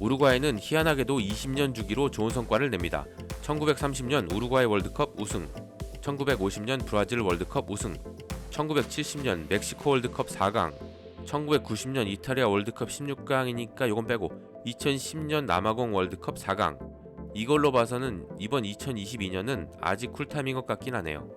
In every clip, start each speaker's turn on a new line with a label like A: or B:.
A: 우루과이는 희한하게도 20년 주기로 좋은 성과를 냅니다. 1930년 우루과이 월드컵 우승, 1950년 브라질 월드컵 우승, 1970년 멕시코 월드컵 4강, 1990년 이탈리아 월드컵 16강이니까 요건 빼고 2010년 남아공 월드컵 4강. 이걸로 봐서는 이번 2022년은 아직 쿨타임인 것 같긴 하네요.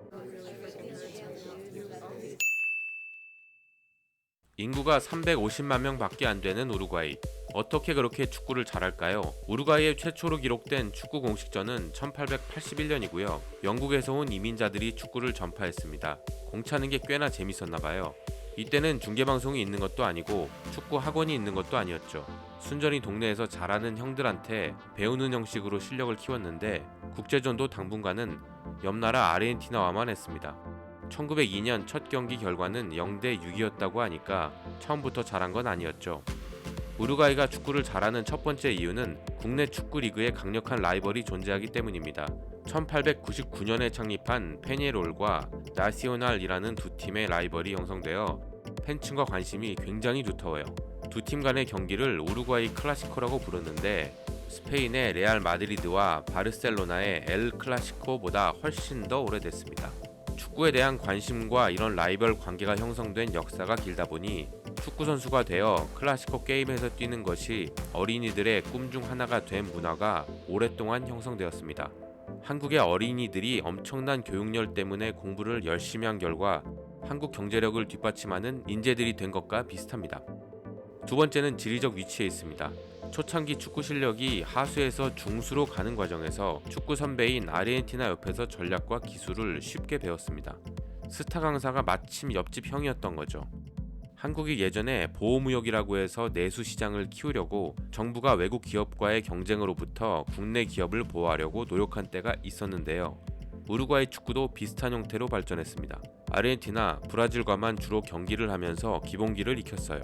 A: 인구가 350만 명 밖에 안 되는 우루과이. 어떻게 그렇게 축구를 잘할까요? 우루과이의 최초로 기록된 축구 공식전은 1881년이고요. 영국에서 온 이민자들이 축구를 전파했습니다. 공차는 게 꽤나 재밌었나 봐요. 이때는 중계방송이 있는 것도 아니고 축구 학원이 있는 것도 아니었죠. 순전히 동네에서 잘하는 형들한테 배우는 형식으로 실력을 키웠는데 국제전도 당분간은 옆나라 아르헨티나와만 했습니다. 1902년 첫 경기 결과는 0대 6이었다고 하니까 처음부터 잘한 건 아니었죠. 우루과이가 축구를 잘하는 첫 번째 이유는 국내 축구 리그에 강력한 라이벌이 존재하기 때문입니다. 1899년에 창립한 페니에롤과 나시오날이라는 두 팀의 라이벌이 형성되어 팬층과 관심이 굉장히 두터워요. 두 팀 간의 경기를 우루과이 클라시코라고 부르는데 스페인의 레알 마드리드와 바르셀로나의 엘 클라시코보다 훨씬 더 오래됐습니다. 축구에 대한 관심과 이런 라이벌 관계가 형성된 역사가 길다 보니 축구 선수가 되어 클라시코 게임에서 뛰는 것이 어린이들의 꿈 중 하나가 된 문화가 오랫동안 형성되었습니다. 한국의 어린이들이 엄청난 교육열 때문에 공부를 열심히 한 결과 한국 경제력을 뒷받침하는 인재들이 된 것과 비슷합니다. 두 번째는 지리적 위치에 있습니다. 초창기 축구 실력이 하수에서 중수로 가는 과정에서 축구 선배인 아르헨티나 옆에서 전략과 기술을 쉽게 배웠습니다. 스타 강사가 마침 옆집 형이었던 거죠. 한국이 예전에 보호무역이라고 해서 내수 시장을 키우려고 정부가 외국 기업과의 경쟁으로부터 국내 기업을 보호하려고 노력한 때가 있었는데요. 우루과이 축구도 비슷한 형태로 발전했습니다. 아르헨티나, 브라질과만 주로 경기를 하면서 기본기를 익혔어요.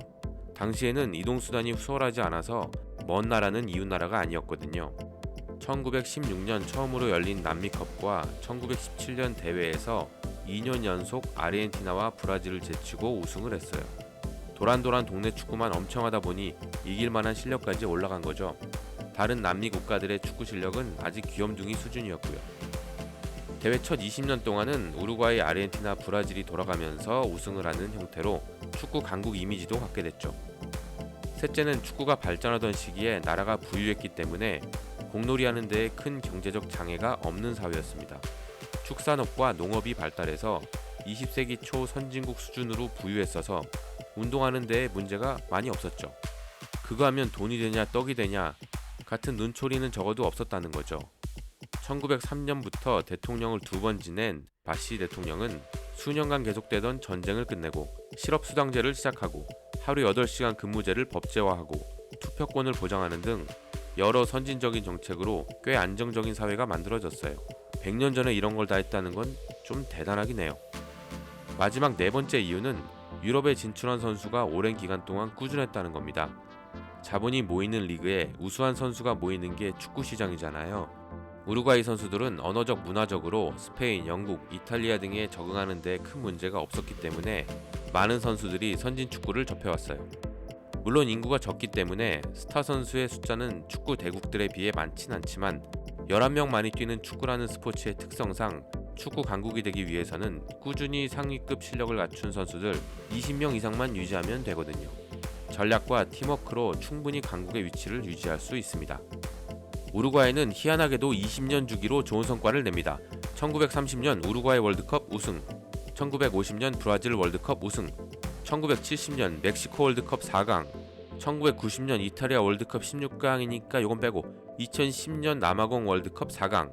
A: 당시에는 이동수단이 수월하지 않아서 먼 나라는 이웃 나라가 아니었거든요. 1916년 처음으로 열린 남미컵과 1917년 대회에서 2년 연속 아르헨티나와 브라질을 제치고 우승을 했어요. 도란도란 동네 축구만 엄청 하다 보니 이길 만한 실력까지 올라간 거죠. 다른 남미 국가들의 축구 실력은 아직 귀염둥이 수준이었고요. 대회 첫 20년 동안은 우루과이, 아르헨티나, 브라질이 돌아가면서 우승을 하는 형태로 축구 강국 이미지도 갖게 됐죠. 셋째는 축구가 발전하던 시기에 나라가 부유했기 때문에 공놀이 하는 데에 큰 경제적 장애가 없는 사회였습니다. 축산업과 농업이 발달해서 20세기 초 선진국 수준으로 부유했어서 운동하는 데에 문제가 많이 없었죠. 그거 하면 돈이 되냐 떡이 되냐 같은 눈초리는 적어도 없었다는 거죠. 1903년부터 대통령을 두 번 지낸 바시 대통령은 수년간 계속되던 전쟁을 끝내고 실업수당제를 시작하고 하루 8시간 근무제를 법제화하고 투표권을 보장하는 등 여러 선진적인 정책으로 꽤 안정적인 사회가 만들어졌어요. 100년 전에 이런 걸 다 했다는 건 좀 대단하긴 해요. 마지막 네 번째 이유는 유럽에 진출한 선수가 오랜 기간 동안 꾸준했다는 겁니다. 자본이 모이는 리그에 우수한 선수가 모이는 게 축구 시장이잖아요. 우루과이 선수들은 언어적 문화적으로 스페인, 영국, 이탈리아 등에 적응하는 데 큰 문제가 없었기 때문에 많은 선수들이 선진 축구를 접해왔어요. 물론 인구가 적기 때문에 스타 선수의 숫자는 축구 대국들에 비해 많진 않지만 11명만이 뛰는 축구라는 스포츠의 특성상 축구 강국이 되기 위해서는 꾸준히 상위급 실력을 갖춘 선수들 20명 이상만 유지하면 되거든요. 전략과 팀워크로 충분히 강국의 위치를 유지할 수 있습니다. 우루과이는 희한하게도 20년 주기로 좋은 성과를 냅니다. 1930년 우루과이 월드컵 우승, 1950년 브라질 월드컵 우승, 1970년 멕시코 월드컵 4강, 1990년 이탈리아 월드컵 16강이니까 요건 빼고 2010년 남아공 월드컵 4강.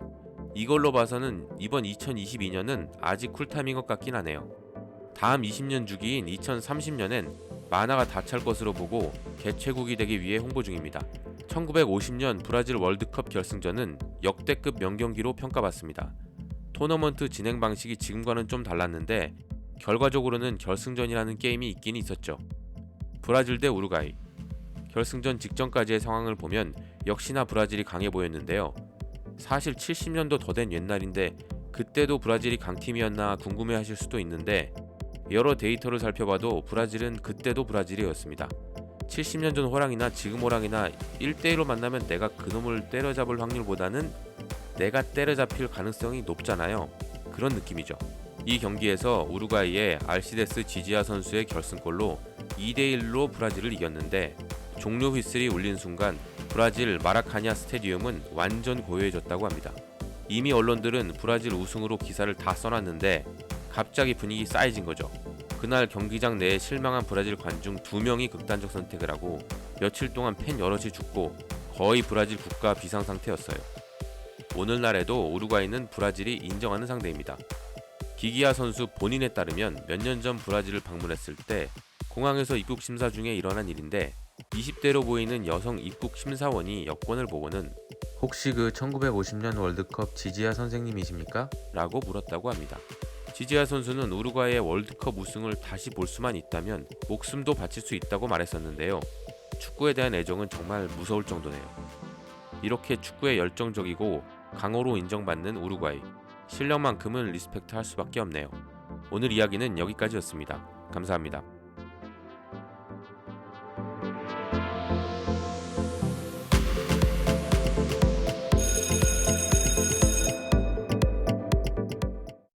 A: 이걸로 봐서는 이번 2022년은 아직 쿨타임인 것 같긴 하네요. 다음 20년 주기인 2030년엔 만화가 다 찰 것으로 보고 개최국이 되기 위해 홍보 중입니다. 1950년 브라질 월드컵 결승전은 역대급 명경기로 평가받습니다. 토너먼트 진행 방식이 지금과는 좀 달랐는데 결과적으로는 결승전이라는 게임이 있긴 있었죠. 브라질 대 우루과이. 결승전 직전까지의 상황을 보면 역시나 브라질이 강해 보였는데요. 사실 70년도 더 된 옛날인데 그때도 브라질이 강팀이었나 궁금해 하실 수도 있는데 여러 데이터를 살펴봐도 브라질은 그때도 브라질이었습니다. 70년 전 호랑이나 지금 호랑이나 1대1로 만나면 내가 그놈을 때려잡을 확률보다는 내가 때려잡힐 가능성이 높잖아요. 그런 느낌이죠. 이 경기에서 우루과이의 알시데스 지지아 선수의 결승골로 2대1로 브라질을 이겼는데 종료 휘슬이 울린 순간 브라질 마라카냐 스테디움은 완전 고요해졌다고 합니다. 이미 언론들은 브라질 우승으로 기사를 다 써놨는데 갑자기 분위기 쌓여진 거죠. 그날 경기장 내에 실망한 브라질 관중 두 명이 극단적 선택을 하고 며칠 동안 팬 여럿이 죽고 거의 브라질 국가 비상 상태였어요. 오늘날에도 우루과이는 브라질이 인정하는 상대입니다. 기기야 선수 본인에 따르면 몇 년 전 브라질을 방문했을 때 공항에서 입국 심사 중에 일어난 일인데 20대로 보이는 여성 입국 심사원이 여권을 보고는 혹시 그 1950년 월드컵 지지아 선생님이십니까? 라고 물었다고 합니다. 지지아 선수는 우루과이의 월드컵 우승을 다시 볼 수만 있다면 목숨도 바칠 수 있다고 말했었는데요. 축구에 대한 애정은 정말 무서울 정도네요. 이렇게 축구에 열정적이고 강호로 인정받는 우루과이. 실력만큼은 리스펙트 할 수밖에 없네요. 오늘 이야기는 여기까지였습니다. 감사합니다.